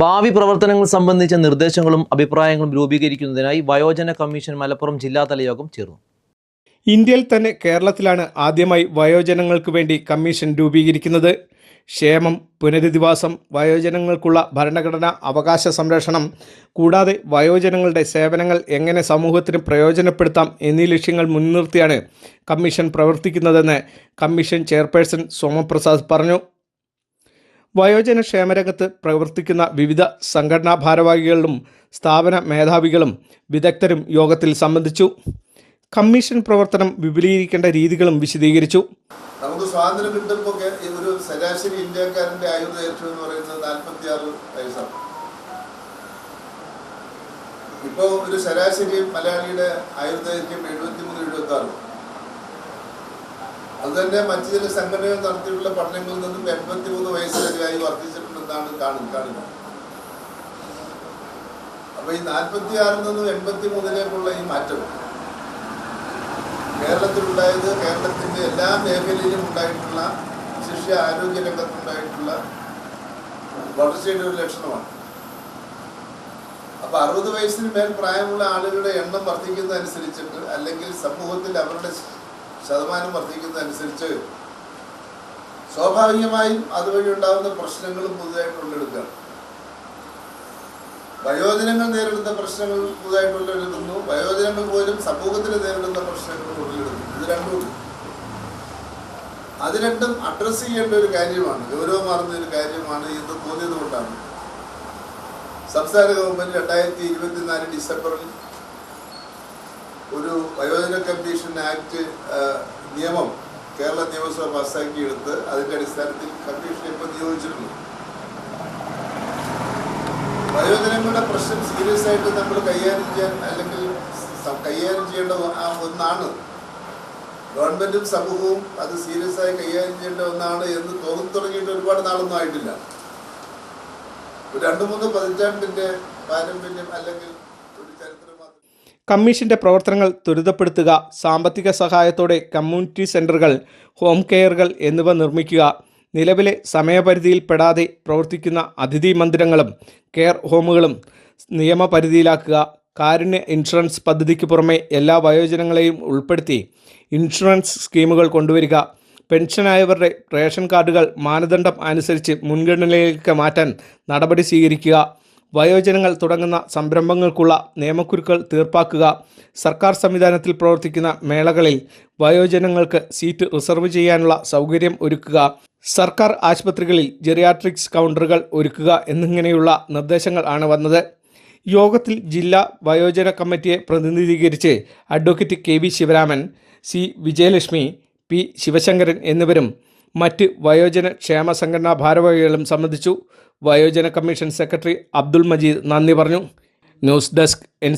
ഭാവി പ്രവർത്തനങ്ങൾ സംബന്ധിച്ച നിർദ്ദേശങ്ങളും അഭിപ്രായങ്ങളും രൂപീകരിക്കുന്നതിനായി വയോജന കമ്മീഷൻ മലപ്പുറം ജില്ലാതല യോഗം ചേർന്നു. ഇന്ത്യയിൽ തന്നെ കേരളത്തിലാണ് ആദ്യമായി വയോജനങ്ങൾക്ക് വേണ്ടി കമ്മീഷൻ രൂപീകരിക്കുന്നത്. ക്ഷേമം പുനരധിവാസം വയോജനങ്ങൾക്കുള്ള ഭരണഘടനാ അവകാശ സംരക്ഷണം കൂടാതെ വയോജനങ്ങളുടെ സേവനങ്ങൾ എങ്ങനെ സമൂഹത്തിന് പ്രയോജനപ്പെടുത്താം എന്നീ ലക്ഷ്യങ്ങൾ മുൻനിർത്തിയാണ് കമ്മീഷൻ പ്രവർത്തിക്കുന്നതെന്ന് കമ്മീഷൻ ചെയർപേഴ്സൺ സോമപ്രസാദ് പറഞ്ഞു. വയോജന ക്ഷേമരംഗത്ത് പ്രവർത്തിക്കുന്ന വിവിധ സംഘടനാ ഭാരവാഹികളും സ്ഥാപന മേധാവികളും വിദഗ്ധരും യോഗത്തിൽ സംബന്ധിച്ചു. കമ്മീഷൻ പ്രവർത്തനം വിപുലീകരിക്കേണ്ട രീതികളും വിശദീകരിച്ചു. നമുക്ക് സ്വാതന്ത്ര്യം കിട്ടുമ്പോൾ ഒരു ശരാശരി ഇന്ത്യക്കാരന്റെ ആയുർദൈർഘ്യം എന്ന് പറയുന്നത് നാൽപ്പത്തി ആറ് വയസ്സാണ്. ഇപ്പോൾ ഒരു ശരാശരി മലയാളിയുടെ ആയുർദൈർഘ്യം എഴുപത്തി മൂന്ന് എഴുപത്തി ആറ് അത് തന്നെ മറ്റു ചില സംഘടനകൾ നടത്തിയിട്ടുള്ള പഠനങ്ങളിൽ നിന്നും എൺപത്തി മൂന്ന് വയസ്സിലധികമായി വർദ്ധിച്ചിട്ടുണ്ടെന്നാണ് കാണും കാണുന്നത്. അപ്പൊ ഈ നാൽപ്പത്തി ആറിൽ നിന്നും എൺപത്തി മൂന്നിലേക്കുള്ള ഈ മാറ്റം. കേരളത്തിലുണ്ടായത് കേരളത്തിന്റെ എല്ലാ മേഖലയിലും ഉണ്ടായിട്ടുള്ള ശിഷ്യ ആരോഗ്യ രംഗത്തുണ്ടായിട്ടുള്ള വളർച്ചയുടെ ഒരു ലക്ഷണമാണ്. അപ്പൊ അറുപത് വയസ്സിന് മേൽ പ്രായമുള്ള ആളുകളുടെ എണ്ണം വർദ്ധിക്കുന്നതനുസരിച്ചിട്ട് അല്ലെങ്കിൽ സമൂഹത്തിൽ അവരുടെ ശതമാനം വർദ്ധിക്കുന്നതനുസരിച്ച് സ്വാഭാവികമായും അതുവഴി ഉണ്ടാകുന്ന പ്രശ്നങ്ങളും പുതുതായിട്ട് ഉള്ളെടുക്കുകയാണ് വയോജനങ്ങൾ നേരിടുന്ന പ്രശ്നങ്ങൾ പുതുതായിട്ട് ഉള്ളെടുക്കുന്നു വയോജനങ്ങൾ പോലും സമൂഹത്തിൽ നേരിടുന്ന പ്രശ്നങ്ങൾ ഉള്ളിടുന്നു ഇത് രണ്ടും അത് രണ്ടും അഡ്രസ്സ് ചെയ്യേണ്ട ഒരു കാര്യമാണ്. ഗൗരവമാർന്ന ഒരു കാര്യമാണ് എന്ന് തോന്നിയത് കൊണ്ടാണ് സംസ്ഥാന ഗവൺമെന്റ് രണ്ടായിരത്തി ഇരുപത്തിനാല് ഡിസംബറിൽ ഒരു വയോജന കമ്മീഷൻ ആക്ട് നിയമം കേരള നിയമസഭ പാസ്സാക്കിയെടുത്ത് അതിന്റെ അടിസ്ഥാനത്തിൽ കമ്മീഷൻ ഇപ്പൊ നിയോഗിച്ചിട്ടുണ്ട്. വയോജനങ്ങളുടെ പ്രശ്നം സീരിയസ് ആയിട്ട് നമ്മൾ കൈകാര്യം ചെയ്യാൻ അല്ലെങ്കിൽ കൈകാര്യം ചെയ്യേണ്ട ഒന്നാണ്. ഗവൺമെന്റും സമൂഹവും അത് സീരിയസ് ആയി കൈകാര്യം ചെയ്യേണ്ട ഒന്നാണ് എന്ന് തോന്നി തുടങ്ങിയിട്ട് ഒരുപാട് നാളൊന്നും ആയിട്ടില്ല. രണ്ട് മൂന്ന് പതിറ്റാണ്ടിന്റെ പാരമ്പര്യം അല്ലെങ്കിൽ കമ്മീഷന്റെ പ്രവർത്തനങ്ങൾ ത്വരിതപ്പെടുത്തുക സാമ്പത്തിക സഹായത്തോടെ കമ്മ്യൂണിറ്റി സെന്ററുകൾ ഹോം കെയറുകൾ എന്നിവ നിർമ്മിക്കുക നിലവിലെ സമയപരിധിയിൽ പെടാതെ പ്രവർത്തിക്കുന്ന അതിഥി മന്ദിരങ്ങളും കെയർ ഹോമുകളും നിയമപരിധിയിലാക്കുക കാരുണ്യ ഇൻഷുറൻസ് പദ്ധതിക്ക് പുറമെ എല്ലാ വയോജനങ്ങളെയും ഉൾപ്പെടുത്തി ഇൻഷുറൻസ് സ്കീമുകൾ കൊണ്ടുവരിക പെൻഷനായവരുടെ റേഷൻ കാർഡുകൾ മാനദണ്ഡം അനുസരിച്ച് മുൻഗണനയിലേക്ക് മാറ്റാൻ നടപടി സ്വീകരിക്കുക വയോജനങ്ങൾ തുടങ്ങുന്ന സംരംഭങ്ങൾക്കുള്ള നിയമക്കുരുക്കൾ തീർപ്പാക്കുക സർക്കാർ സംവിധാനത്തിൽ പ്രവർത്തിക്കുന്ന മേളകളിൽ വയോജനങ്ങൾക്ക് സീറ്റ് റിസർവ് ചെയ്യാനുള്ള സൗകര്യം ഒരുക്കുക സർക്കാർ ആശുപത്രികളിൽ ജെറിയാട്രിക്സ് കൗണ്ടറുകൾ ഒരുക്കുക എന്നിങ്ങനെയുള്ള നിർദ്ദേശങ്ങൾ ആണ് വന്നത്. യോഗത്തിൽ ജില്ലാ വയോജന കമ്മിറ്റിയെ പ്രതിനിധീകരിച്ച് advocate K V Sivaraman C Vijayalakshmi P Sivasankaran എന്നിവരും മറ്റ് വയോജന ക്ഷേമ സംഘടനാ ഭാരവാഹികളും സംബന്ധിച്ചു വയോജന കമ്മീഷൻ സെക്രട്ടറി അബ്ദുൾ മജീദ് നന്ദി പറഞ്ഞു. News desk N